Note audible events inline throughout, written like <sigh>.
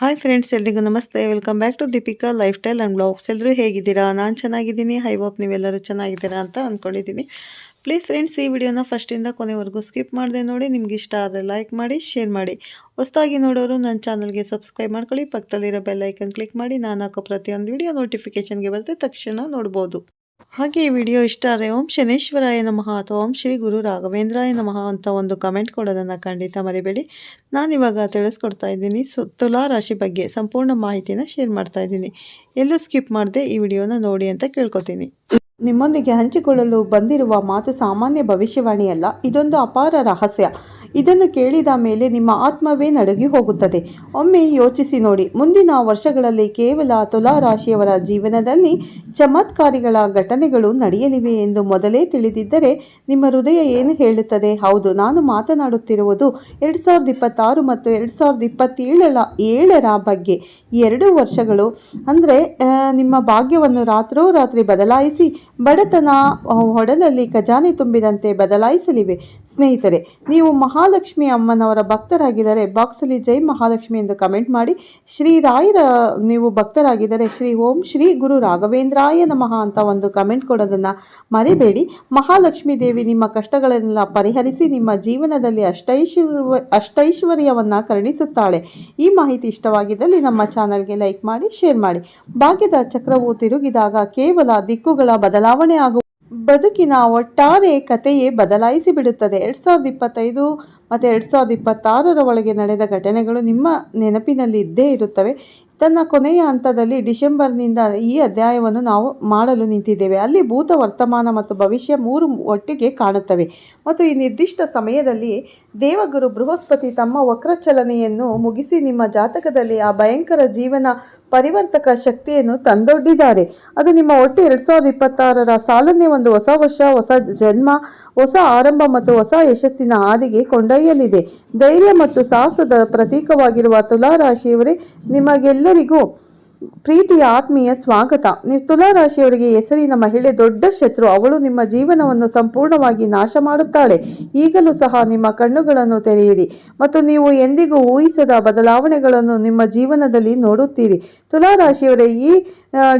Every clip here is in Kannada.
ಹಾಯ್ ಫ್ರೆಂಡ್ಸ್ ಎಲ್ರಿಗೂ ನಮಸ್ತೆ. Welcome back to Deepika lifestyle and blogs ಎಲ್ಲರೂ ಹೇಗಿದ್ದೀರಾ? ನಾನು ಚೆನ್ನಾಗಿದ್ದೀನಿ. ಹೈ ಹೋಪ್ ನೀವೆಲ್ಲರೂ ಚೆನ್ನಾಗಿದ್ದೀರಾ ಅಂತ ಅಂದ್ಕೊಂಡಿದ್ದೀನಿ ಪ್ಲೀಸ್ ಫ್ರೆಂಡ್ಸ್ ಈ ವಿಡಿಯೋನ ಫಸ್ಟಿಂದ ಕೊನೆವರೆಗೂ ಸ್ಕಿಪ್ ಮಾಡಿದೆ ನೋಡಿ. ನಿಮ್ಗೆ ಇಷ್ಟ ಆದರೆ ಲೈಕ್ ಮಾಡಿ ಶೇರ್ ಮಾಡಿ. ಹೊಸದಾಗಿ ನೋಡೋರು ನನ್ನ ಚಾನಲ್ಗೆ ಸಬ್ಸ್ಕ್ರೈಬ್ ಮಾಡ್ಕೊಳ್ಳಿ. ಪಕ್ಕದಲ್ಲಿರೋ ಬೆಲ್ಲೈಕನ್ ಕ್ಲಿಕ್ ಮಾಡಿ. ನಾನು ಹಾಕೋ ಪ್ರತಿಯೊಂದು ವಿಡಿಯೋ ನೋಟಿಫಿಕೇಷನ್ಗೆ ಬರುತ್ತೆ. ತಕ್ಷಣ ನೋಡ್ಬೋದು. ಹಾಗೆ ಈ ವಿಡಿಯೋ ಇಷ್ಟ ಆದರೆ ಓಂ ಶನೇಶ್ವರಾಯ ನಮಃ ಅಥವಾ ಓಂ ಶ್ರೀ ಗುರು ರಾಘವೇಂದ್ರಾಯ ನಮಃ ಅಂತ ಒಂದು ಕಮೆಂಟ್ ಕೊಡೋದನ್ನು ಖಂಡಿತ ಮರಿಬೇಡಿ. ನಾನಿವಾಗ ತಿಳಿಸ್ಕೊಡ್ತಾ ಇದ್ದೀನಿ. ಸು, ತುಲಾ ರಾಶಿ ಬಗ್ಗೆ ಸಂಪೂರ್ಣ ಮಾಹಿತಿನ ಶೇರ್ ಮಾಡ್ತಾ ಇದ್ದೀನಿ. ಎಲ್ಲೂ ಸ್ಕಿಪ್ ಮಾಡದೆ ಈ ವಿಡಿಯೋನ ನೋಡಿ ಅಂತ ಕೇಳ್ಕೊತೀನಿ. ನಿಮ್ಮೊಂದಿಗೆ ಹಂಚಿಕೊಳ್ಳಲು ಬಂದಿರುವ ಮಾತು ಸಾಮಾನ್ಯ ಭವಿಷ್ಯವಾಣಿಯಲ್ಲ. ಇದೊಂದು ಅಪಾರ ರಹಸ್ಯ. ಇದನ್ನು ಕೇಳಿದ ಮೇಲೆ ನಿಮ್ಮ ಆತ್ಮವೇ ನಡುಗಿ ಹೋಗುತ್ತದೆ. ಒಮ್ಮೆ ಯೋಚಿಸಿ ನೋಡಿ. ಮುಂದಿನ ವರ್ಷಗಳಲ್ಲಿ ಕೇವಲ ತುಲಾ ರಾಶಿಯವರ ಜೀವನದಲ್ಲಿ ಚಮತ್ಕಾರಿಗಳ ಘಟನೆಗಳು ನಡೆಯಲಿವೆ ಎಂದು ಮೊದಲೇ ತಿಳಿದಿದ್ದರೆ ನಿಮ್ಮ ಹೃದಯ ಏನು ಹೇಳುತ್ತದೆ? ಹೌದು, ನಾನು ಮಾತನಾಡುತ್ತಿರುವುದು ಎರಡು ಸಾವಿರದ ಇಪ್ಪತ್ತಾರು ಮತ್ತು ಎರಡು ಸಾವಿರದ ಇಪ್ಪತ್ತೇಳರ ಏಳರ ಬಗ್ಗೆ. ಎರಡು ವರ್ಷಗಳು ಅಂದರೆ ನಿಮ್ಮ ಭಾಗ್ಯವನ್ನು ರಾತ್ರೋ ರಾತ್ರಿ ಬದಲಾಯಿಸಿ ಬಡತನ ಹೊಡಲಲ್ಲಿ ಖಜಾನೆ ತುಂಬಿದಂತೆ ಬದಲಾಯಿಸಲಿವೆ. ಸ್ನೇಹಿತರೆ, ನೀವು ಮಹಾಲಕ್ಷ್ಮಿ ಅಮ್ಮನವರ ಭಕ್ತರಾಗಿದ್ದರೆ. ಬಾಕ್ಸಲ್ಲಿ ಜೈ ಮಹಾಲಕ್ಷ್ಮಿ ಎಂದು ಕಮೆಂಟ್ ಮಾಡಿ, ಶ್ರೀ ರಾಯರ ನೀವು ಭಕ್ತರಾಗಿದ್ದರೆ ಶ್ರೀ ಓಂ ಶ್ರೀ ಗುರು ರಾಘವೇಂದ್ರಾಯ ನಮಃ ಅಂತ ಒಂದು ಕಮೆಂಟ್ ಕೊಡೋದನ್ನು ಮರಿಬೇಡಿ. ಮಹಾಲಕ್ಷ್ಮಿ ದೇವಿ ನಿಮ್ಮ ಕಷ್ಟಗಳನ್ನೆಲ್ಲ ಪರಿಹರಿಸಿ, ನಿಮ್ಮ ಜೀವನದಲ್ಲಿ ಅಷ್ಟೈಶ್ವರ್ಯ ಅಷ್ಟೈಶ್ವರ್ಯವನ್ನು ಕರುಣಿಸುತ್ತಾಳೆ. ಈ ಮಾಹಿತಿ ಇಷ್ಟವಾಗಿದ್ದಲ್ಲಿ ನಮ್ಮ ಚಾನಲ್ಗೆ ಲೈಕ್ ಮಾಡಿ, ಶೇರ್ ಮಾಡಿ. ಭಾಗ್ಯದ ಚಕ್ರವು ತಿರುಗಿದಾಗ ಕೇವಲ ದಿಕ್ಕುಗಳ ಬದಲಾವಣೆ ಆಗುವ ಬದುಕಿನ ಒಟ್ಟಾರೆ ಕಥೆಯೇ ಬದಲಾಯಿಸಿ ಬಿಡುತ್ತದೆ. ಎರಡು ಸಾವಿರದ ಇಪ್ಪತ್ತೈದು ಮತ್ತು ಎರಡು ಸಾವಿರದ ಇಪ್ಪತ್ತಾರರ ಒಳಗೆ ನಡೆದ ಘಟನೆಗಳು ನಿಮ್ಮ ನೆನಪಿನಲ್ಲಿ ಇದ್ದೇ ಇರುತ್ತವೆ. ತನ್ನ ಕೊನೆಯ ಹಂತದಲ್ಲಿ ಡಿಸೆಂಬರ್ನಿಂದ ಈ ಅಧ್ಯಾಯವನ್ನು ನಾವು ಮಾಡಲು ನಿಂತಿದ್ದೇವೆ. ಅಲ್ಲಿ ಭೂತ ವರ್ತಮಾನ ಮತ್ತು ಭವಿಷ್ಯ ಮೂರು ಒಟ್ಟಿಗೆ ಕಾಣುತ್ತವೆ. ಮತ್ತು ಈ ನಿರ್ದಿಷ್ಟ ಸಮಯದಲ್ಲಿ ದೇವಗುರು ಬೃಹಸ್ಪತಿ ತಮ್ಮ ವಕ್ರಚಲನೆಯನ್ನು ಮುಗಿಸಿ ನಿಮ್ಮ ಜಾತಕದಲ್ಲಿ ಆ ಭಯಂಕರ ಜೀವನ ಪರಿವರ್ತಕ ಶಕ್ತಿಯನ್ನು ತಂದೊಡ್ಡಿದ್ದಾರೆ. ಅದು ನಿಮ್ಮ ಒಟ್ಟು ಎರಡು ಸಾವಿರದ ಇಪ್ಪತ್ತಾರರ ಸಾಲನ್ನೇ ಒಂದು ಹೊಸ ವರ್ಷ, ಹೊಸ ಜನ್ಮ, ಹೊಸ ಆರಂಭ ಮತ್ತು ಹೊಸ ಯಶಸ್ಸಿನ ಹಾದಿಗೆ ಕೊಂಡೊಯ್ಯಲಿದೆ. ಧೈರ್ಯ ಮತ್ತು ಸಾಹಸದ ಪ್ರತೀಕವಾಗಿರುವ ತುಲಾರಾಶಿಯವರೇ, ನಿಮಗೆಲ್ಲರಿಗೂ ಪ್ರೀತಿಯ ಆತ್ಮೀಯ ಸ್ವಾಗತ. ನೀವು ತುಲಾರಾಶಿಯವರಿಗೆ ಹೆಸರಿನ ಮಹಿಳೆ, ದೊಡ್ಡ ಶತ್ರು. ಅವಳು ನಿಮ್ಮ ಜೀವನವನ್ನು ಸಂಪೂರ್ಣವಾಗಿ ನಾಶ ಮಾಡುತ್ತಾಳೆ. ಈಗಲೂ ಸಹ ನಿಮ್ಮ ಕಣ್ಣುಗಳನ್ನು ತೆರೆಯಿರಿ. ಮತ್ತು ನೀವು ಎಂದಿಗೂ ಊಹಿಸದ ಬದಲಾವಣೆಗಳನ್ನು ನಿಮ್ಮ ಜೀವನದಲ್ಲಿ ನೋಡುತ್ತೀರಿ. ತುಲಾರಾಶಿಯವರೇ ಈ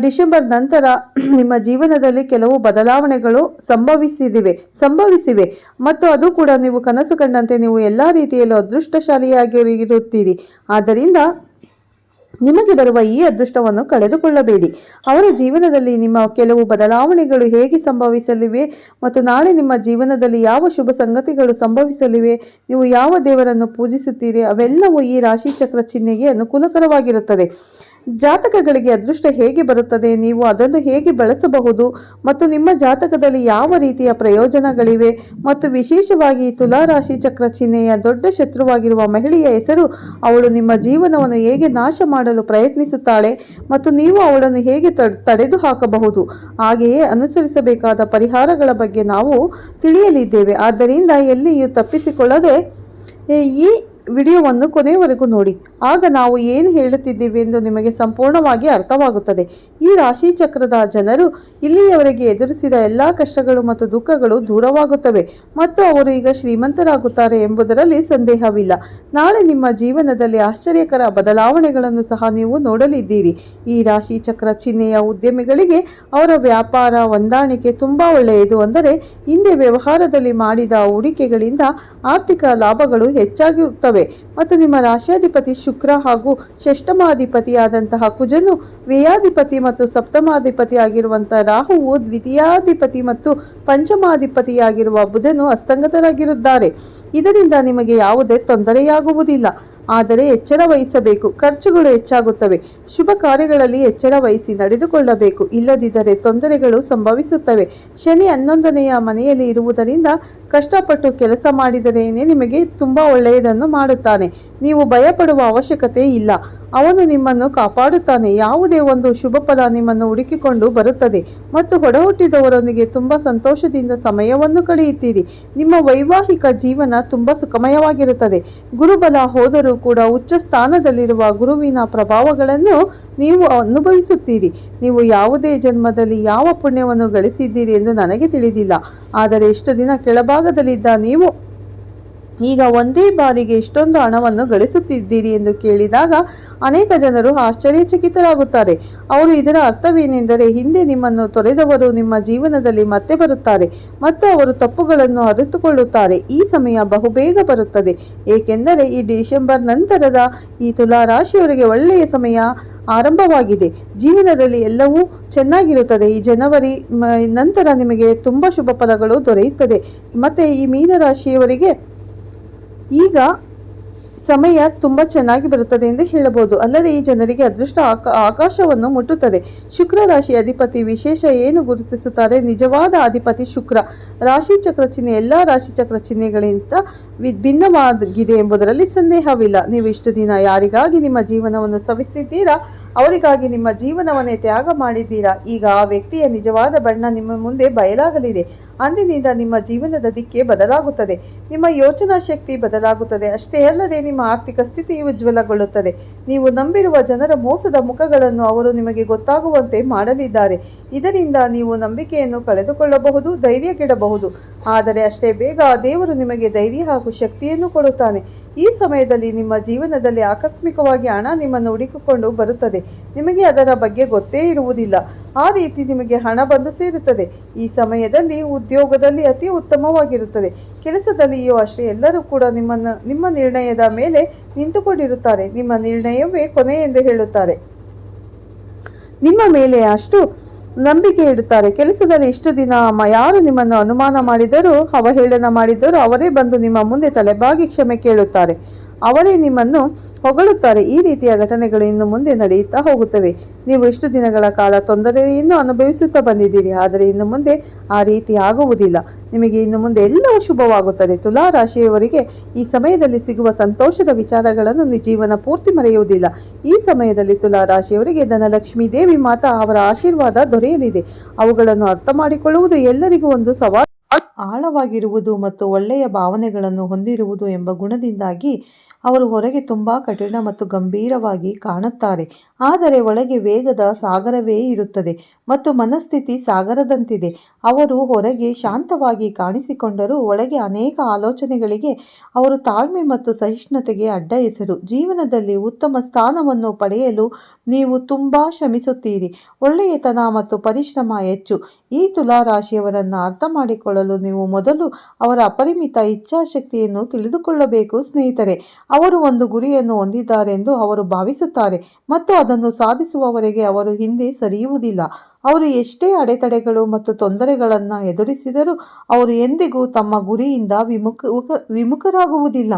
ಡಿಸೆಂಬರ್ ನಂತರ <clears throat> ನಿಮ್ಮ ಜೀವನದಲ್ಲಿ ಕೆಲವು ಬದಲಾವಣೆಗಳು ಸಂಭವಿಸಿದಿವೆ, ಸಂಭವಿಸಿವೆ. ಮತ್ತು ಅದು ಕೂಡ ನೀವು ಕನಸು ಕಂಡಂತೆ ನೀವು ಎಲ್ಲ ರೀತಿಯಲ್ಲೂ ಅದೃಷ್ಟಶಾಲಿಯಾಗಿರುತ್ತೀರಿ. ಆದ್ದರಿಂದ ನಿಮಗೆ ಬರುವ ಈ ಅದೃಷ್ಟವನ್ನು ಕಳೆದುಕೊಳ್ಳಬೇಡಿ. ಅವರ ಜೀವನದಲ್ಲಿ ನಿಮ್ಮ ಕೆಲವು ಬದಲಾವಣೆಗಳು ಹೇಗೆ ಸಂಭವಿಸಲಿವೆ ಮತ್ತು ನಾಳೆ ನಿಮ್ಮ ಜೀವನದಲ್ಲಿ ಯಾವ ಶುಭ ಸಂಗತಿಗಳು ಸಂಭವಿಸಲಿವೆ, ನೀವು ಯಾವ ದೇವರನ್ನು ಪೂಜಿಸುತ್ತೀರಿ, ಅವೆಲ್ಲವೂ ಈ ರಾಶಿ ಚಕ್ರ ಚಿಹ್ನೆಗೆ ಅನುಕೂಲಕರವಾಗಿರುತ್ತದೆ. ಜಾತಕಗಳಿಗೆ ಅದೃಷ್ಟ ಹೇಗೆ ಬರುತ್ತದೆ? ನೀವು ಅದನ್ನು ಹೇಗೆ ಬಳಸಬಹುದು? ಮತ್ತು ನಿಮ್ಮ ಜಾತಕದಲ್ಲಿ ಯಾವ ರೀತಿಯ ಪ್ರಯೋಜನಗಳಿವೆ? ಮತ್ತು ವಿಶೇಷವಾಗಿ ತುಲಾರಾಶಿ ಚಕ್ರ ಚಿಹ್ನೆಯ ದೊಡ್ಡ ಶತ್ರುವಾಗಿರುವ ಮಹಿಳೆಯ ಹೆಸರು, ಅವಳು ನಿಮ್ಮ ಜೀವನವನ್ನು ಹೇಗೆ ನಾಶ ಮಾಡಲು ಪ್ರಯತ್ನಿಸುತ್ತಾಳೆ? ಮತ್ತು ನೀವು ಅವಳನ್ನು ಹೇಗೆ ತಡೆದು ಹಾಕಬಹುದು ಹಾಗೆಯೇ ಅನುಸರಿಸಬೇಕಾದ ಪರಿಹಾರಗಳ ಬಗ್ಗೆ ನಾವು ತಿಳಿಯಲಿದ್ದೇವೆ. ಆದ್ದರಿಂದ ಎಲ್ಲಿಯೂ ತಪ್ಪಿಸಿಕೊಳ್ಳದೆ, ಈ ವಿಡಿಯೋವನ್ನು ಕೊನೆಯವರೆಗೂ ನೋಡಿ. ಆಗ ನಾವು ಏನು ಹೇಳುತ್ತಿದ್ದೀವಿ ಎಂದು ನಿಮಗೆ ಸಂಪೂರ್ಣವಾಗಿ ಅರ್ಥವಾಗುತ್ತದೆ. ಈ ರಾಶಿ ಚಕ್ರದ ಜನರು ಇಲ್ಲಿಯವರೆಗೆ ಎದುರಿಸಿದ ಎಲ್ಲ ಕಷ್ಟಗಳು ಮತ್ತು ದುಃಖಗಳು ದೂರವಾಗುತ್ತವೆ ಮತ್ತು ಅವರು ಈಗ ಶ್ರೀಮಂತರಾಗುತ್ತಾರೆ ಎಂಬುದರಲ್ಲಿ ಸಂದೇಹವಿಲ್ಲ. ನಾಳೆ ನಿಮ್ಮ ಜೀವನದಲ್ಲಿ ಆಶ್ಚರ್ಯಕರ ಬದಲಾವಣೆಗಳನ್ನು ಸಹ ನೀವು ನೋಡಲಿದ್ದೀರಿ. ಈ ರಾಶಿ ಚಕ್ರ ಚಿಹ್ನೆಯ ಉದ್ಯಮಿಗಳಿಗೆ ಅವರ ವ್ಯಾಪಾರ ಹೊಂದಾಣಿಕೆ ತುಂಬ ಒಳ್ಳೆಯದು ಅಂದರೆ ಹಿಂದೆ ವ್ಯವಹಾರದಲ್ಲಿ ಮಾಡಿದ ಹೂಡಿಕೆಗಳಿಂದ ಆರ್ಥಿಕ ಲಾಭಗಳು ಹೆಚ್ಚಾಗಿರುತ್ತವೆ ಮತ್ತು ನಿಮ್ಮ ರಾಶ್ಯಾಧಿಪತಿ ಶುಕ್ರ ಹಾಗೂ ಷಷ್ಟಮಾಧಿಪತಿಯಾದಂತಹ ಕುಜನು ವ್ಯಯಾಧಿಪತಿ ಮತ್ತು ಸಪ್ತಮಾಧಿಪತಿ ಆಗಿರುವಂತಹ ರಾಹುವು ದ್ವಿತೀಯಾಧಿಪತಿ ಮತ್ತು ಪಂಚಮಾಧಿಪತಿಯಾಗಿರುವ ಬುಧನು ಅಸ್ತಂಗತರಾಗಿರುತ್ತಾರೆ. ಇದರಿಂದ ನಿಮಗೆ ಯಾವುದೇ ತೊಂದರೆಯಾಗುವುದಿಲ್ಲ. ಆದರೆ ಎಚ್ಚರ ವಹಿಸಬೇಕು. ಖರ್ಚುಗಳು ಹೆಚ್ಚಾಗುತ್ತವೆ. ಶುಭ ಕಾರ್ಯಗಳಲ್ಲಿ ಎಚ್ಚರ ವಹಿಸಿ ನಡೆದುಕೊಳ್ಳಬೇಕು. ಇಲ್ಲದಿದ್ದರೆ ತೊಂದರೆಗಳು ಸಂಭವಿಸುತ್ತವೆ. ಶನಿ ಹನ್ನೊಂದನೆಯ ಮನೆಯಲ್ಲಿ ಇರುವುದರಿಂದ ಕಷ್ಟಪಟ್ಟು ಕೆಲಸ ಮಾಡಿದರೇನೆ ನಿಮಗೆ ತುಂಬ ಒಳ್ಳೆಯದನ್ನು ಮಾಡುತ್ತಾನೆ. ನೀವು ಭಯಪಡುವ ಅವಶ್ಯಕತೆ ಇಲ್ಲ. ಅವನು ನಿಮ್ಮನ್ನು ಕಾಪಾಡುತ್ತಾನೆ. ಯಾವುದೇ ಒಂದು ಶುಭ ಫಲ ನಿಮ್ಮನ್ನು ಹುಡುಕಿಕೊಂಡು ಬರುತ್ತದೆ. ಮತ್ತು ಹೊಡಹುಟ್ಟಿದವರೊಂದಿಗೆ ತುಂಬ ಸಂತೋಷದಿಂದ ಸಮಯವನ್ನು ಕಳೆಯುತ್ತೀರಿ. ನಿಮ್ಮ ವೈವಾಹಿಕ ಜೀವನ ತುಂಬ ಸುಖಮಯವಾಗಿರುತ್ತದೆ. ಗುರುಬಲ ಹೋದರೂ ಕೂಡ ಉಚ್ಚ ಸ್ಥಾನದಲ್ಲಿರುವ ಗುರುವಿನ ಪ್ರಭಾವಗಳನ್ನು ನೀವು ಅನುಭವಿಸುತ್ತೀರಿ. ನೀವು ಯಾವುದೇ ಜನ್ಮದಲ್ಲಿ ಯಾವ ಪುಣ್ಯವನ್ನು ಗಳಿಸಿದ್ದೀರಿ ಎಂದು ನನಗೆ ತಿಳಿದಿಲ್ಲ. ಆದರೆ ಇಷ್ಟು ದಿನ ಕೆಳಭಾಗದಲ್ಲಿದ್ದ ನೀವು ಈಗ ಒಂದೇ ಬಾರಿಗೆ ಇಷ್ಟೊಂದು ಹಣವನ್ನು ಗಳಿಸುತ್ತಿದ್ದೀರಿ ಎಂದು ಕೇಳಿದಾಗ ಅನೇಕ ಜನರು ಆಶ್ಚರ್ಯಚಕಿತರಾಗುತ್ತಾರೆ. ಅವರು ಇದರ ಅರ್ಥವೇನೆಂದರೆ ಹಿಂದೆ ನಿಮ್ಮನ್ನು ತೊರೆದವರು ನಿಮ್ಮ ಜೀವನದಲ್ಲಿ ಮತ್ತೆ ಬರುತ್ತಾರೆ ಮತ್ತು ಅವರು ತಪ್ಪುಗಳನ್ನು ಅರಿತುಕೊಳ್ಳುತ್ತಾರೆ. ಈ ಸಮಯ ಬಹುಬೇಗ ಬರುತ್ತದೆ. ಏಕೆಂದರೆ ಈ ಡಿಸೆಂಬರ್ ನಂತರದ ಈ ತುಲಾ ರಾಶಿಯವರಿಗೆ ಒಳ್ಳೆಯ ಸಮಯ ಆರಂಭವಾಗಿದೆ. ಜೀವನದಲ್ಲಿ ಎಲ್ಲವೂ ಚೆನ್ನಾಗಿರುತ್ತದೆ. ಈ ಜನವರಿ ನಂತರ ನಿಮಗೆ ತುಂಬ ಶುಭ ಫಲಗಳು ದೊರೆಯುತ್ತದೆ. ಮತ್ತು ಈ ಮೀನರಾಶಿಯವರಿಗೆ ಈಗ ಸಮಯ ತುಂಬ ಚೆನ್ನಾಗಿ ಬರುತ್ತದೆ ಎಂದು ಹೇಳಬಹುದು. ಅಲ್ಲದೆ ಈ ಜನರಿಗೆ ಅದೃಷ್ಟ ಆಕ, ಆಕಾಶವನ್ನು ಮುಟ್ಟುತ್ತದೆ. ಶುಕ್ರ ರಾಶಿ ಅಧಿಪತಿ ವಿಶೇಷ ಏನು ಗುರುತಿಸುತ್ತಾರೆ? ನಿಜವಾದ ಅಧಿಪತಿ ಶುಕ್ರ. ರಾಶಿ ಚಕ್ರ ಚಿಹ್ನೆ ಎಲ್ಲ ರಾಶಿ ಚಕ್ರ ಚಿಹ್ನೆಗಳಿಂದ ವಿಭಿನ್ನವಾಗಿದೆ ಎಂಬುದರಲ್ಲಿ ಸಂದೇಹವಿಲ್ಲ. ನೀವು ಇಷ್ಟು ದಿನ ಯಾರಿಗಾಗಿ ನಿಮ್ಮ ಜೀವನವನ್ನು ಸವಿಸಿದ್ದೀರಾ? ಅವರಿಗಾಗಿ ನಿಮ್ಮ ಜೀವನವನ್ನೇ ತ್ಯಾಗ ಮಾಡಿದ್ದೀರಾ? ಈಗ ಆ ವ್ಯಕ್ತಿಯ ನಿಜವಾದ ಬಣ್ಣ ನಿಮ್ಮ ಮುಂದೆ ಬಯಲಾಗಲಿದೆ. ಅಂದಿನಿಂದ ನಿಮ್ಮ ಜೀವನದ ದಿಕ್ಕೆ ಬದಲಾಗುತ್ತದೆ. ನಿಮ್ಮ ಯೋಚನಾ ಶಕ್ತಿ ಬದಲಾಗುತ್ತದೆ. ಅಷ್ಟೇ ಅಲ್ಲದೆ ನಿಮ್ಮ ಆರ್ಥಿಕ ಸ್ಥಿತಿ ಉಜ್ವಲಗೊಳ್ಳುತ್ತದೆ. ನೀವು ನಂಬಿರುವ ಜನರ ಮೋಸದ ಮುಖಗಳನ್ನು ಅವರು ನಿಮಗೆ ಗೊತ್ತಾಗುವಂತೆ ಮಾಡಲಿದ್ದಾರೆ. ಇದರಿಂದ ನೀವು ನಂಬಿಕೆಯನ್ನು ಕಳೆದುಕೊಳ್ಳಬಹುದು, ಧೈರ್ಯಗೆಡಬಹುದು. ಆದರೆ ಅಷ್ಟೇ ಬೇಗ ದೇವರು ನಿಮಗೆ ಧೈರ್ಯ ಹಾಗೂ ಶಕ್ತಿಯನ್ನು ಕೊಡುತ್ತಾನೆ. ಈ ಸಮಯದಲ್ಲಿ ನಿಮ್ಮ ಜೀವನದಲ್ಲಿ ಆಕಸ್ಮಿಕವಾಗಿ ಹಣ ನಿಮ್ಮನ್ನು ಹುಡುಕಿಕೊಂಡು ಬರುತ್ತದೆ. ನಿಮಗೆ ಅದರ ಬಗ್ಗೆ ಗೊತ್ತೇ ಇರುವುದಿಲ್ಲ. ಆ ರೀತಿ ನಿಮಗೆ ಹಣ ಬಂದು ಸೇರುತ್ತದೆ. ಈ ಸಮಯದಲ್ಲಿ ಉದ್ಯೋಗದಲ್ಲಿ ಅತಿ ಉತ್ತಮವಾಗಿರುತ್ತದೆ. ಕೆಲಸದಲ್ಲಿಯೂ ಅಷ್ಟೇ ಎಲ್ಲರೂ ಕೂಡ ನಿಮ್ಮನ್ನು, ನಿಮ್ಮ ನಿರ್ಣಯದ ಮೇಲೆ ನಿಂತುಕೊಂಡಿರುತ್ತಾರೆ. ನಿಮ್ಮ ನಿರ್ಣಯವೇ ಕೊನೆ ಎಂದು ಹೇಳುತ್ತಾರೆ. ನಿಮ್ಮ ಮೇಲೆ ಅಷ್ಟು ನಂಬಿಕೆ ಇಡುತ್ತಾರೆ. ಕೆಲಸದಲ್ಲಿ ಇಷ್ಟು ದಿನ ಯಾರು ನಿಮ್ಮನ್ನು ಅನುಮಾನ ಮಾಡಿದರೂ, ಅವಹೇಳನ ಮಾಡಿದರೂ ಅವರೇ ಬಂದು ನಿಮ್ಮ ಮುಂದೆ ತಲೆಬಾಗಿ ಕ್ಷಮೆ ಕೇಳುತ್ತಾರೆ. ಅವರೇ ನಿಮ್ಮನ್ನು ಹೊಗಳುತ್ತಾರೆ. ಈ ರೀತಿಯ ಘಟನೆಗಳು ಇನ್ನು ಮುಂದೆ ನಡೆಯುತ್ತಾ ಹೋಗುತ್ತವೆ. ನೀವು ಇಷ್ಟು ದಿನಗಳ ಕಾಲ ತೊಂದರೆಯನ್ನು ಅನುಭವಿಸುತ್ತಾ ಬಂದಿದ್ದೀರಿ. ಆದರೆ ಇನ್ನು ಮುಂದೆ ಆ ರೀತಿ ಆಗುವುದಿಲ್ಲ. ನಿಮಗೆ ಇನ್ನು ಮುಂದೆ ಎಲ್ಲವೂ ಶುಭವಾಗುತ್ತದೆ. ತುಲಾ ರಾಶಿಯವರಿಗೆ ಈ ಸಮಯದಲ್ಲಿ ಸಿಗುವ ಸಂತೋಷದ ವಿಚಾರಗಳನ್ನು ಜೀವನ ಪೂರ್ತಿ ಮರೆಯುವುದಿಲ್ಲ. ಈ ಸಮಯದಲ್ಲಿ ತುಲಾ ರಾಶಿಯವರಿಗೆ ಧನಲಕ್ಷ್ಮೀ ದೇವಿ ಮಾತಾ ಅವರ ಆಶೀರ್ವಾದ ದೊರೆಯಲಿದೆ. ಅವುಗಳನ್ನು ಅರ್ಥ ಮಾಡಿಕೊಳ್ಳುವುದು ಎಲ್ಲರಿಗೂ ಒಂದು ಸವಾಲು. ಆಳವಾಗಿರುವುದು ಮತ್ತು ಒಳ್ಳೆಯ ಭಾವನೆಗಳನ್ನು ಹೊಂದಿರುವುದು ಎಂಬ ಗುಣದಿಂದಾಗಿ ಅವರು ಹೊರಗೆ ತುಂಬಾ ಕಠಿಣ ಮತ್ತು ಗಂಭೀರವಾಗಿ ಕಾಣುತ್ತಾರೆ. ಆದರೆ ಒಳಗೆ ವೇಗದ ಸಾಗರವೇ ಇರುತ್ತದೆ ಮತ್ತು ಮನಸ್ಥಿತಿ ಸಾಗರದಂತಿದೆ. ಅವರು ಹೊರಗೆ ಶಾಂತವಾಗಿ ಕಾಣಿಸಿಕೊಂಡರೂ ಒಳಗೆ ಅನೇಕ ಆಲೋಚನೆಗಳಿಗೆ ಅವರು ತಾಳ್ಮೆ ಮತ್ತು ಸಹಿಷ್ಣುತೆಗೆ ಅಡ್ಡ ಹೆಸರು. ಜೀವನದಲ್ಲಿ ಉತ್ತಮ ಸ್ಥಾನವನ್ನು ಪಡೆಯಲು ನೀವು ತುಂಬ ಶ್ರಮಿಸುತ್ತೀರಿ. ಒಳ್ಳೆಯತನ ಮತ್ತು ಪರಿಶ್ರಮ ಹೆಚ್ಚು. ಈ ತುಲಾ ರಾಶಿಯವರನ್ನು ಅರ್ಥ ಮಾಡಿಕೊಳ್ಳಲು ನೀವು ಮೊದಲು ಅವರ ಅಪರಿಮಿತ ಇಚ್ಛಾಶಕ್ತಿಯನ್ನು ತಿಳಿದುಕೊಳ್ಳಬೇಕು, ಸ್ನೇಹಿತರೆ. ಅವರು ಒಂದು ಗುರಿಯನ್ನು ಹೊಂದಿದ್ದಾರೆಂದು ಅವರು ಭಾವಿಸುತ್ತಾರೆ ಮತ್ತು ಅದನ್ನು ಸಾಧಿಸುವವರೆಗೆ ಅವರು ಹಿಂದೆ ಸರಿಯುವುದಿಲ್ಲ. ಅವರು ಎಷ್ಟೇ ಅಡೆತಡೆಗಳು ಮತ್ತು ತೊಂದರೆಗಳನ್ನು ಎದುರಿಸಿದರೂ ಅವರು ಎಂದಿಗೂ ತಮ್ಮ ಗುರಿಯಿಂದ ವಿಮುಖ, ವಿಮುಖರಾಗುವುದಿಲ್ಲ.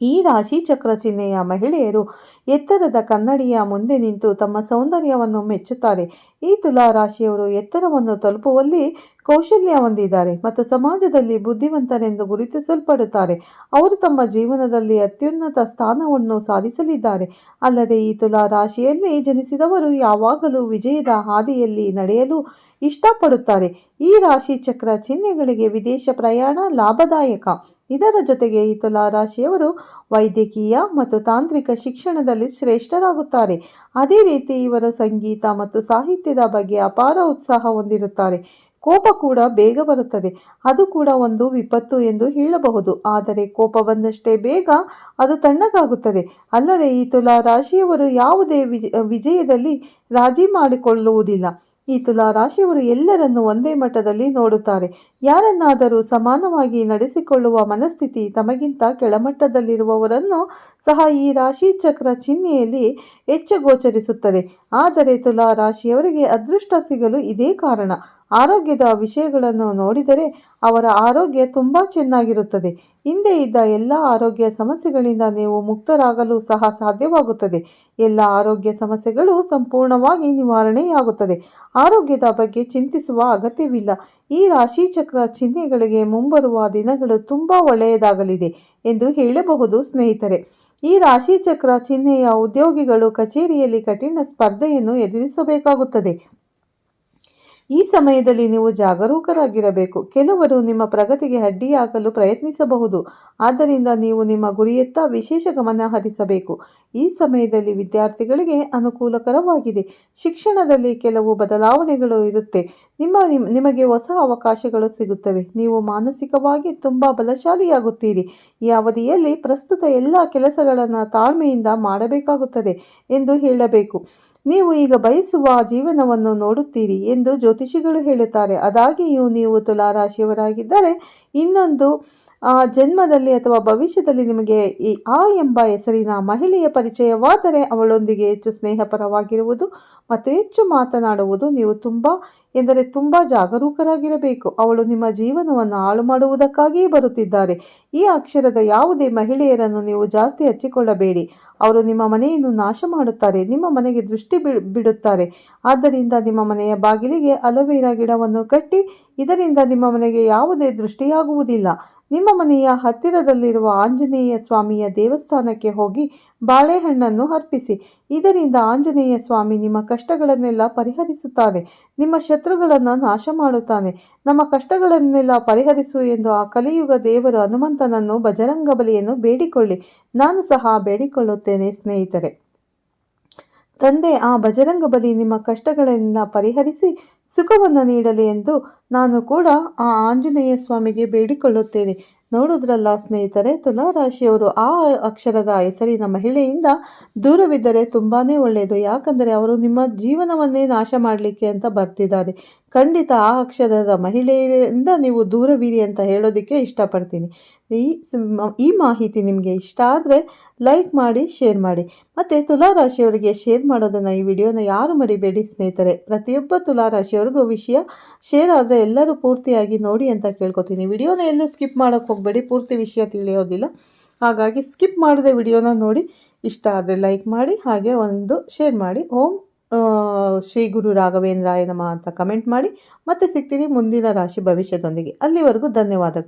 ಈ ರಾಶಿ ಚಕ್ರ ಚಿಹ್ನೆಯ ಮಹಿಳೆಯರು ಎತ್ತರದ ಕನ್ನಡಿಯ ಮುಂದೆ ನಿಂತು ತಮ್ಮ ಸೌಂದರ್ಯವನ್ನು ಮೆಚ್ಚುತ್ತಾರೆ. ಈ ತುಲಾ ರಾಶಿಯವರು ಎತ್ತರವನ್ನು ತಲುಪುವಲ್ಲಿ ಕೌಶಲ್ಯ ಹೊಂದಿದ್ದಾರೆ ಮತ್ತು ಸಮಾಜದಲ್ಲಿ ಬುದ್ಧಿವಂತರೆಂದು ಗುರುತಿಸಲ್ಪಡುತ್ತಾರೆ. ಅವರು ತಮ್ಮ ಜೀವನದಲ್ಲಿ ಅತ್ಯುನ್ನತ ಸ್ಥಾನವನ್ನು ಸಾಧಿಸಲಿದ್ದಾರೆ. ಅಲ್ಲದೆ ಈ ತುಲಾ ರಾಶಿಯಲ್ಲಿ ಜನಿಸಿದವರು ಯಾವಾಗಲೂ ವಿಜಯದ ಹಾದಿಯಲ್ಲಿ ನಡೆಯಲು ಇಷ್ಟಪಡುತ್ತಾರೆ. ಈ ರಾಶಿ ಚಕ್ರ ಚಿಹ್ನೆಗಳಿಗೆ ವಿದೇಶ ಪ್ರಯಾಣ ಲಾಭದಾಯಕ. ಇದರ ಜೊತೆಗೆ ಈ ತುಲಾ ರಾಶಿಯವರು ವೈದ್ಯಕೀಯ ಮತ್ತು ತಾಂತ್ರಿಕ ಶಿಕ್ಷಣದಲ್ಲಿ ಶ್ರೇಷ್ಠರಾಗುತ್ತಾರೆ. ಅದೇ ರೀತಿ ಇವರ ಸಂಗೀತ ಮತ್ತು ಸಾಹಿತ್ಯದ ಬಗ್ಗೆ ಅಪಾರ ಉತ್ಸಾಹ ಹೊಂದಿರುತ್ತಾರೆ. ಕೋಪ ಕೂಡ ಬೇಗ ಬರುತ್ತದೆ. ಅದು ಕೂಡ ಒಂದು ವಿಪತ್ತು ಎಂದು ಹೇಳಬಹುದು. ಆದರೆ ಕೋಪ ಬಂದಷ್ಟೇ ಬೇಗ ಅದು ತಣ್ಣಗಾಗುತ್ತದೆ. ಅಲ್ಲದೆ ಈ ತುಲಾ ರಾಶಿಯವರು ಯಾವುದೇ ವಿಜ, ವಿಜಯದಲ್ಲಿ ರಾಜಿ ಮಾಡಿಕೊಳ್ಳುವುದಿಲ್ಲ. ಈ ತುಲಾ ರಾಶಿಯವರು ಎಲ್ಲರನ್ನೂ ಒಂದೇ ಮಟ್ಟದಲ್ಲಿ ನೋಡುತ್ತಾರೆ. ಯಾರನ್ನಾದರೂ ಸಮಾನವಾಗಿ ನಡೆಸಿಕೊಳ್ಳುವ ಮನಸ್ಥಿತಿ ತಮಗಿಂತ ಕೆಳಮಟ್ಟದಲ್ಲಿರುವವರನ್ನು ಸಹ ಈ ರಾಶಿ ಚಕ್ರ ಚಿಹ್ನೆಯಲ್ಲಿ ಹೆಚ್ಚು ಗೋಚರಿಸುತ್ತದೆ ಆದರೆ ತುಲಾ ರಾಶಿಯವರಿಗೆ ಅದೃಷ್ಟ ಸಿಗಲು ಇದೇ ಕಾರಣ. ಆರೋಗ್ಯದ ವಿಷಯಗಳನ್ನು ನೋಡಿದರೆ ಅವರ ಆರೋಗ್ಯ ತುಂಬ ಚೆನ್ನಾಗಿರುತ್ತದೆ. ಹಿಂದೆ ಇದ್ದ ಎಲ್ಲ ಆರೋಗ್ಯ ಸಮಸ್ಯೆಗಳಿಂದ ನೀವು ಮುಕ್ತರಾಗಲು ಸಹ ಸಾಧ್ಯವಾಗುತ್ತದೆ. ಎಲ್ಲ ಆರೋಗ್ಯ ಸಮಸ್ಯೆಗಳು ಸಂಪೂರ್ಣವಾಗಿ ನಿವಾರಣೆಯಾಗುತ್ತದೆ. ಆರೋಗ್ಯದ ಬಗ್ಗೆ ಚಿಂತಿಸುವ ಅಗತ್ಯವಿಲ್ಲ. ಈ ರಾಶಿ ಚಕ್ರ ಚಿಹ್ನೆಗಳಿಗೆ ಮುಂಬರುವ ದಿನಗಳು ತುಂಬ ಒಳ್ಳೆಯದಾಗಲಿದೆ ಎಂದು ಹೇಳಬಹುದು ಸ್ನೇಹಿತರೆ. ಈ ರಾಶಿ ಚಕ್ರ ಚಿಹ್ನೆಯ ಉದ್ಯೋಗಿಗಳು ಕಚೇರಿಯಲ್ಲಿ ಕಠಿಣ ಸ್ಪರ್ಧೆಯನ್ನು ಎದುರಿಸಬೇಕಾಗುತ್ತದೆ. ಈ ಸಮಯದಲ್ಲಿ ನೀವು ಜಾಗರೂಕರಾಗಿರಬೇಕು. ಕೆಲವರು ನಿಮ್ಮ ಪ್ರಗತಿಗೆ ಅಡ್ಡಿಯಾಗಲು ಪ್ರಯತ್ನಿಸಬಹುದು. ಆದ್ದರಿಂದ ನೀವು ನಿಮ್ಮ ಗುರಿಯತ್ತ ವಿಶೇಷ ಗಮನ ಹರಿಸಬೇಕು. ಈ ಸಮಯದಲ್ಲಿ ವಿದ್ಯಾರ್ಥಿಗಳಿಗೆ ಅನುಕೂಲಕರವಾಗಿದೆ. ಶಿಕ್ಷಣದಲ್ಲಿ ಕೆಲವು ಬದಲಾವಣೆಗಳು ಇರುತ್ತೆ. ನಿಮ್ಮ ನಿಮ್- ನಿಮಗೆ ಹೊಸ ಅವಕಾಶಗಳು ಸಿಗುತ್ತವೆ. ನೀವು ಮಾನಸಿಕವಾಗಿ ತುಂಬ ಬಲಶಾಲಿಯಾಗುತ್ತೀರಿ. ಈ ಅವಧಿಯಲ್ಲಿ ಪ್ರಸ್ತುತ ಎಲ್ಲ ಕೆಲಸಗಳನ್ನು ತಾಳ್ಮೆಯಿಂದ ಮಾಡಬೇಕಾಗುತ್ತದೆ ಎಂದು ಹೇಳಬೇಕು. ನೀವು ಈಗ ಬಯಸುವ ಜೀವನವನ್ನು ನೋಡುತ್ತೀರಿ ಎಂದು ಜ್ಯೋತಿಷಿಗಳು ಹೇಳುತ್ತಾರೆ. ಅದಾಗಿಯೂ ನೀವು ತುಲಾರಾಶಿಯವರಾಗಿದ್ದರೆ ಇನ್ನೊಂದು, ಆ, ಜನ್ಮದಲ್ಲಿ ಅಥವಾ ಭವಿಷ್ಯದಲ್ಲಿ ನಿಮಗೆ ಈ ಆ ಎಂಬ ಹೆಸರಿನ ಮಹಿಳೆಯ ಪರಿಚಯವಾದರೆ ಅವಳೊಂದಿಗೆ ಹೆಚ್ಚು ಸ್ನೇಹಪರವಾಗಿರುವುದು ಮತ್ತು ಹೆಚ್ಚು ಮಾತನಾಡುವುದು ನೀವು ತುಂಬ ಎಂದರೆ ತುಂಬ ಜಾಗರೂಕರಾಗಿರಬೇಕು. ಅವಳು ನಿಮ್ಮ ಜೀವನವನ್ನು ಹಾಳು ಮಾಡುವುದಕ್ಕಾಗಿಯೇ ಬರುತ್ತಿದ್ದಾರೆ. ಈ ಅಕ್ಷರದ ಯಾವುದೇ ಮಹಿಳೆಯರನ್ನು ನೀವು ಜಾಸ್ತಿ ಹಚ್ಚಿಕೊಳ್ಳಬೇಡಿ. ಅವರು ನಿಮ್ಮ ಮನೆಯನ್ನು ನಾಶ ಮಾಡುತ್ತಾರೆ, ನಿಮ್ಮ ಮನೆಗೆ ದೃಷ್ಟಿ ಬಿಡುತ್ತಾರೆ. ಆದ್ದರಿಂದ ನಿಮ್ಮ ಮನೆಯ ಬಾಗಿಲಿಗೆ ಅಲೋವೆರಾ ಗಿಡವನ್ನು ಕಟ್ಟಿ, ಇದರಿಂದ ನಿಮ್ಮ ಮನೆಗೆ ಯಾವುದೇ ದೃಷ್ಟಿಯಾಗುವುದಿಲ್ಲ. ನಿಮ್ಮ ಮನೆಯ ಹತ್ತಿರದಲ್ಲಿರುವ ಆಂಜನೇಯ ಸ್ವಾಮಿಯ ದೇವಸ್ಥಾನಕ್ಕೆ ಹೋಗಿ ಬಾಳೆಹಣ್ಣನ್ನು ಅರ್ಪಿಸಿ. ಇದರಿಂದ ಆಂಜನೇಯ ಸ್ವಾಮಿ ನಿಮ್ಮ ಕಷ್ಟಗಳನ್ನೆಲ್ಲ ಪರಿಹರಿಸುತ್ತಾನೆ. ನಿಮ್ಮ ಶತ್ರುಗಳನ್ನು ನಾಶ ಮಾಡುತ್ತಾನೆ. ನಮ್ಮ ಕಷ್ಟಗಳನ್ನೆಲ್ಲ ಪರಿಹರಿಸು ಎಂದು ಆ ಕಲಿಯುಗ ದೇವರು ಹನುಮಂತನನ್ನು ಬಜರಂಗ ಬಲಿಯನ್ನು ಬೇಡಿಕೊಳ್ಳಿ. ನಾನು ಸಹ ಬೇಡಿಕೊಳ್ಳುತ್ತೇನೆ ಸ್ನೇಹಿತರೆ. ತಂದೆ, ಆ ಬಜರಂಗ ಬಲಿ ನಿಮ್ಮ ಕಷ್ಟಗಳನ್ನ ಪರಿಹರಿಸಿ ಸುಖವನ್ನು ನೀಡಲಿ ಎಂದು ನಾನು ಕೂಡ ಆ ಆಂಜನೇಯ ಸ್ವಾಮಿಗೆ ಬೇಡಿಕೊಳ್ಳುತ್ತೇನೆ. ನೋಡೋದ್ರಲ್ಲ ಸ್ನೇಹಿತರೆ, ತುಲಾರಾಶಿಯವರು ಆ ಅಕ್ಷರದ ಹೆಸರಿನ ಮಹಿಳೆಯಿಂದ ದೂರವಿದ್ದರೆ ತುಂಬಾ ಒಳ್ಳೆಯದು. ಯಾಕಂದರೆ ಅವರು ನಿಮ್ಮ ಜೀವನವನ್ನೇ ನಾಶ ಮಾಡಲಿಕ್ಕೆ ಅಂತ ಬರ್ತಿದ್ದಾರೆ. ಖಂಡಿತ ಆ ಅಕ್ಷರದ ಮಹಿಳೆಯರಿಂದ ನೀವು ದೂರವಿರಿ ಅಂತ ಹೇಳೋದಕ್ಕೆ ಇಷ್ಟಪಡ್ತೀನಿ. ಈ ಈ ಮಾಹಿತಿ ನಿಮಗೆ ಇಷ್ಟ ಆದರೆ ಲೈಕ್ ಮಾಡಿ ಶೇರ್ ಮಾಡಿ. ಮತ್ತು ತುಲಾರಾಶಿಯವರಿಗೆ ಶೇರ್ ಮಾಡೋದನ್ನು ಈ ವಿಡಿಯೋನ ಯಾರು ಮರಿಬೇಡಿ ಸ್ನೇಹಿತರೆ? ಪ್ರತಿಯೊಬ್ಬ ತುಲಾರಾಶಿಯವರಿಗೂ ವಿಷಯ ಶೇರ್ ಆದರೆ ಎಲ್ಲರೂ ಪೂರ್ತಿಯಾಗಿ ನೋಡಿ ಅಂತ ಕೇಳ್ಕೊತೀನಿ. ವಿಡಿಯೋನ ಎಲ್ಲೂ ಸ್ಕಿಪ್ ಮಾಡೋಕ್ಕೆ ಹೋಗಬೇಡಿ ಪೂರ್ತಿ ವಿಷಯ ತಿಳಿಯೋದಿಲ್ಲ. ಹಾಗಾಗಿ ಸ್ಕಿಪ್ ಮಾಡದೆ ವಿಡಿಯೋನ ನೋಡಿ. ಇಷ್ಟ ಆದರೆ ಲೈಕ್ ಮಾಡಿ ಹಾಗೆ ಒಂದು ಶೇರ್ ಮಾಡಿ. ಓಂ ಆ, ಶ್ರೀ ಗುರು ರಾಘವೇಂದ್ರಾಯ ನಮಃ ಅಂತ ಕಮೆಂಟ್ ಮಾಡಿ ಮತ್ತೆ ಸಿಗ್ತೀನಿ ಮುಂದಿನ ರಾಶಿ ಭವಿಷ್ಯದೊಂದಿಗೆ. ಅಲ್ಲಿವರೆಗೂ ಧನ್ಯವಾದಗಳು.